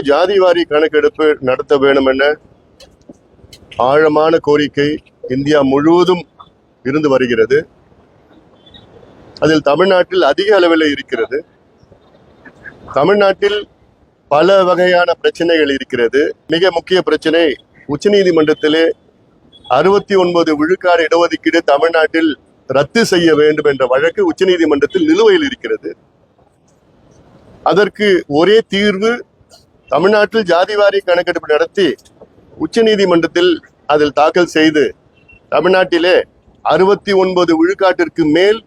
ஜாதிவாரி கணக்கெடுப்பு நடத்த வேண்டும் என ஆழமான கோரிக்கை இந்தியா முழுவதும் இருந்து வருகிறது. அதில் தமிழ்நாட்டில் அதிக அளவில் இருக்கிறது. தமிழ்நாட்டில் பல வகையான பிரச்சனைகள் இருக்கிறது. மிக முக்கிய பிரச்சனை உச்சநீதிமன்றத்திலே அறுபத்தி ஒன்பது விழுக்காடு இடஒதுக்கீடு தமிழ்நாட்டில் ரத்து செய்ய வேண்டும் என்ற வழக்கு உச்சநீதிமன்றத்தில் நிலுவையில் இருக்கிறது. அதற்கு ஒரே தீர்வு தமிழ்நாட்டில் ஜாதிவாரி கணக்கெடுப்பு நடத்தி உச்சநீதிமன்றத்தில் அதில் தாக்கல் செய்து தமிழ்நாட்டிலே அறுபத்தி ஒன்பது விழுக்காட்டிற்கு மேல்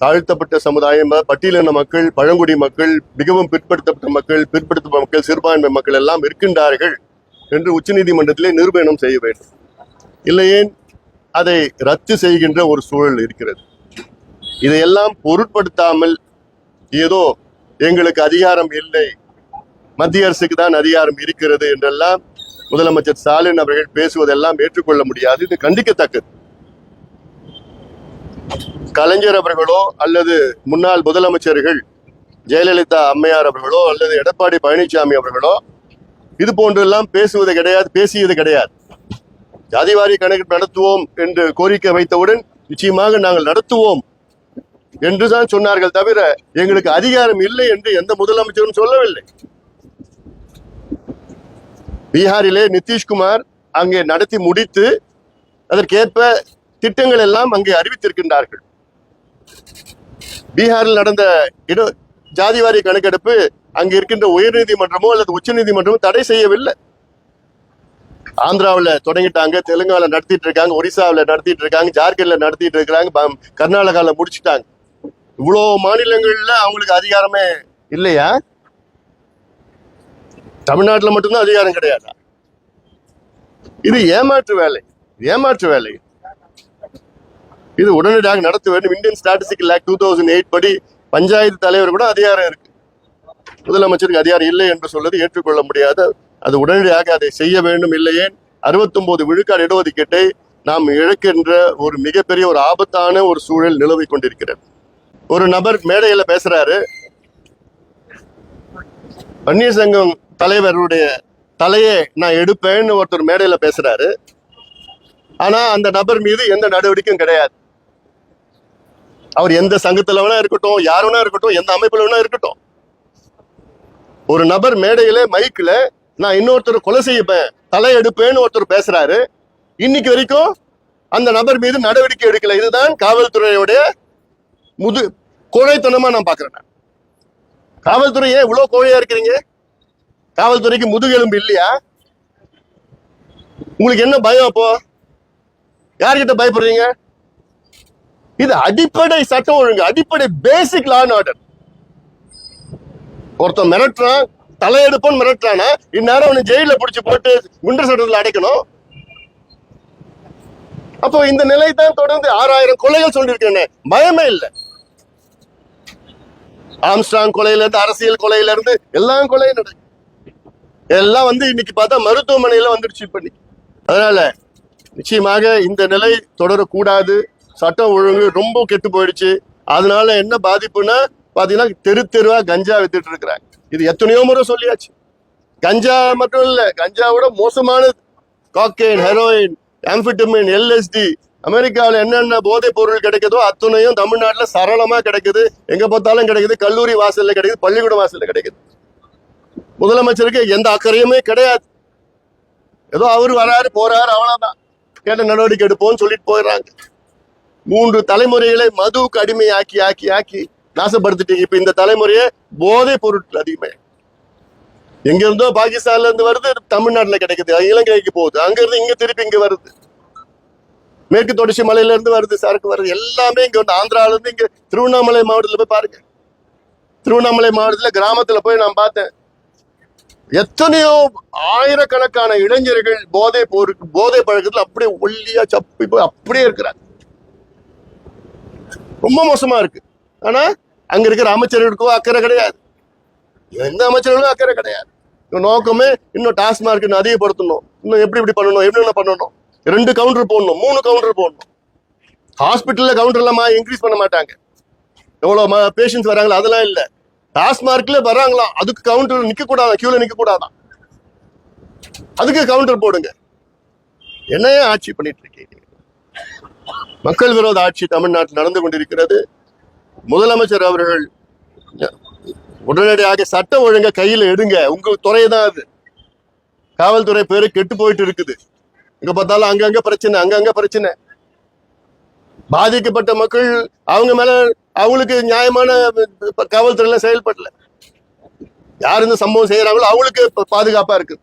தாழ்த்தப்பட்ட சமுதாயம் பட்டியலின மக்கள் பழங்குடி மக்கள் மிகவும் பிற்படுத்தப்பட்ட மக்கள் பிற்படுத்தப்பட்ட மக்கள் சிறுபான்மை மக்கள் எல்லாம் இருக்கின்றார்கள் என்று உச்சநீதிமன்றத்திலே நிரூபணம் செய்ய வேண்டும். இல்லையேன் அதை ரத்து செய்கின்ற ஒரு சூழல் இருக்கிறது. இதையெல்லாம் பொருட்படுத்தாமல் ஏதோ எங்களுக்கு அதிகாரம் இல்லை மத்திய அரசுக்கு தான் அதிகாரம் இருக்கிறது என்றெல்லாம் முதலமைச்சர் ஸ்டாலின் அவர்கள் பேசுவதெல்லாம் ஏற்றுக்கொள்ள முடியாது. இது கண்டிக்கத்தக்கது. கலைஞர் அவர்களோ அல்லது முன்னாள் முதலமைச்சர்கள் ஜெயலலிதா அம்மையார் அவர்களோ அல்லது எடப்பாடி பழனிசாமி அவர்களோ இது போன்றெல்லாம் பேசுவது கிடையாது பேசியது கிடையாது. ஜாதிவாரி கணக்கு நடத்துவோம் என்று கோரிக்கை வைத்தவுடன் நிச்சயமாக நாங்கள் நடத்துவோம் என்றுதான் சொன்னார்கள் தவிர எங்களுக்கு அதிகாரம் இல்லை என்று எந்த முதலமைச்சரும் சொல்லவில்லை. பீகாரிலே நிதிஷ்குமார் அங்கே நடத்தி முடித்து அதற்கேற்ப திட்டங்கள் எல்லாம் அங்கே அறிவித்திருக்கின்றார்கள். பீகாரில் நடந்த இட ஜாதிவாரி கணக்கெடுப்பு அங்கு இருக்கின்ற உயர்நீதிமன்றமோ அல்லது உச்சநீதிமன்றமோ தடை செய்யவில்லை. ஆந்திராவில் தொடங்கிட்டாங்க தெலுங்கானால நடத்திட்டு இருக்காங்க ஒரிசாவில் நடத்திட்டு இருக்காங்க ஜார்க்கண்ட்ல நடத்திட்டு இருக்காங்க கர்நாடகாவில் கர்நாடகால முடிச்சிட்டாங்க. இவ்வளோ மாநிலங்கள்ல அவங்களுக்கு அதிகாரமே இல்லையா? தமிழ்நாட்டுல மட்டும்தான் அதிகாரம் கிடையாதா? இது ஏமாற்று வேலை ஏமாற்று வேலை. இது உடனடியாக நடத்த வேண்டும். Indian statistical act two thousand eight படி பஞ்சாயத்து தலைவர் கூட அதிகாரம் இருக்கு. முதலமைச்சருக்கு அதிகாரம் இல்லை என்று சொல்வது ஏற்றுக்கொள்ள முடியாது அது உடனடியாக அதை செய்ய வேண்டும் இல்லையே அறுபத்தொன்பது விழுக்காடு இடஒதுக்கீட்டை நாம் இழக்கின்ற ஒரு மிகப்பெரிய ஒரு ஆபத்தான ஒரு சூழல் நிலவிக் கொண்டிருக்கிறது. ஒரு நபர் மேடையில பேசுறாரு. பன்னீர்செல்வம் தலைவருடைய தலையை நான் எடுப்பேன்னு ஒருத்தர் மேடையில பேசுறாரு. ஆனா அந்த நபர் மீது எந்த நடவடிக்கையும் கிடையாது. அவர் எந்த சங்கத்துல வேணா இருக்கட்டும் யார் வேணா இருக்கட்டும் எந்த அமைப்பில் வேணா இருக்கட்டும். ஒரு நபர் மேடையில மைக்ல நான் இன்னொருத்தர் கொலை செய்யப்பேன் தலை எடுப்பேன்னு ஒருத்தர் பேசுறாரு. இன்னைக்கு வரைக்கும் அந்த நபர் மீது நடவடிக்கை எடுக்கல. இதுதான் காவல்துறையுடைய முது கோழைத்தனமா நான் பாக்குறேன். காவல்துறையே காவல்துறை ஏன் இவ்வளவு கோழையா இருக்கிறீங்க? காவல்துறைக்கு முதுகெலும்பு இல்லையா? உங்களுக்கு என்ன பயம் அப்போ? யார்கிட்ட பயப்படுறீங்க? இது அடிப்படை சட்டம் ஒழுங்கு அடிப்படை பேசிக் லா அண்ட் ஆர்டர் ஒருத்தன் மிரட்டுறான் தலையெடுப்போன்னு மிரட்டுறானா இந்நேரம் அவனை ஜெயில பிடிச்சி போட்டு குண்டர் சட்டத்தில் அடைக்கணும். அப்போ இந்த நிலை தான் தொடர்ந்து ஆறாயிரம் கொலைகள் சொல்லியிருக்கேன் பயமே இல்லை. ஆம்ஸ்டாங் கொலையில இருந்து அரசியல் கொலையில இருந்து எல்லாம் கொலையும் நடக்கும் எல்லாம் வந்து இன்னைக்கு பார்த்தா மருத்துவமனையில வந்துடுச்சு இப்ப இன்னைக்கு. அதனால நிச்சயமாக இந்த நிலை தொடரக்கூடாது. சட்டம் ஒழுங்கு ரொம்ப கெட்டு போயிடுச்சு. அதனால என்ன பாதிப்புன்னா பாத்தீங்கன்னா தெரு தெருவா கஞ்சா வித்துட்டு இருக்கிறாங்க. இது எத்தனையோ முறை சொல்லியாச்சு. கஞ்சா மட்டும் இல்ல கஞ்சாவோட மோசமானது. காக்கெயின் ஹெரோயின் ஆம்பிட்டமின் எல்எஸ்டி அமெரிக்காவில் என்னென்ன போதைப் பொருள் கிடைக்குதோ அத்தனையும் தமிழ்நாட்டில் சரளமா கிடைக்குது. எங்க பார்த்தாலும் கிடைக்குது. கல்லூரி வாசல்ல கிடைக்குது பள்ளிக்கூட வாசல்ல கிடைக்குது. முதலமைச்சருக்கு எந்த அக்கறையுமே கிடையாது. ஏதோ அவர் வராரு போறாரு அவ்வளவுதான். கேட்ட நடவடிக்கை எடுப்போம்னு சொல்லிட்டு போயிடுறாங்க. மூன்று தலைமுறைகளை மதுவுக்கு அடிமை ஆக்கி ஆக்கி ஆக்கி நாசப்படுத்திட்டீங்க. இப்ப இந்த தலைமுறையே போதை பொருட்கள் அதிகமே. எங்க இருந்தோ பாகிஸ்தான்ல இருந்து வருது தமிழ்நாட்டுல கிடைக்குது இலங்கைக்கு போகுது. அங்க இருந்து இங்க திருப்பி இங்க வருது. மேற்கு தொடர்ச்சி மலையில இருந்து வருது சரக்கு வருது. எல்லாமே இங்க வந்து ஆந்திரால இருந்து இங்க திருவண்ணாமலை மாவட்டத்துல போய் பாருங்க. திருவண்ணாமலை மாவட்டத்துல கிராமத்துல போய் நான் பார்த்தேன். எத்தனையோ ஆயிரக்கணக்கான இளைஞர்கள் போதை போருக்கு போதை பழக்கத்துல அப்படியே ஒல்லியா சப்பி போய் அப்படியே இருக்கிறாங்க. ரொம்ப மோசமா இருக்கு. ஆனா அங்க இருக்கிற அமைச்சர்களுக்கோ அக்கறை கிடையாது. எந்த அமைச்சர்களுக்கும் அக்கறை கிடையாது. நோக்கமே இன்னும் டாஸ்மார்க் அதிகப்படுத்தணும். இன்னும் எப்படி இப்படி பண்ணணும் என்ன பண்ணணும்? ரெண்டு கவுண்டர் போடணும் மூணு கவுண்டர் போடணும். ஹாஸ்பிட்டல்ல கவுண்டர் இன்க்ரீஸ் பண்ண மாட்டாங்க. எவ்வளவு பேஷண்ட்ஸ் வராங்களோ அதெல்லாம் இல்ல. டாஸ்மார்க்ல வர்றாங்களாம் அதுக்கு கவுண்டர் நிக்க கூடாதான் கியூல நிக்க கூடாதான் அதுக்கு கவுண்டர் போடுங்க. என்னையே ஆட்சி பண்ணிட்டு இருக்கீங்க? மக்கள் விரோத ஆட்சி தமிழ்நாட்டில் நடந்து கொண்டிருக்கிறது. முதலமைச்சர் அவர்கள் உடனடியாக சட்டம் ஒழுங்க கையில் எடுங்க. உங்க துறை தான் அது. காவல்துறை பேரு கெட்டு போயிட்டு இருக்குது. இங்க பார்த்தாலும் அங்கங்க பிரச்சனை அங்கங்க பிரச்சனை. பாதிக்கப்பட்ட மக்கள் அவங்க மேல அவங்களுக்கு நியாயமான காவல்துறையில செயல்படல. யார் இந்த சம்பவம் செய்யறாங்களோ அவங்களுக்கு பாதுகாப்பா இருக்குது.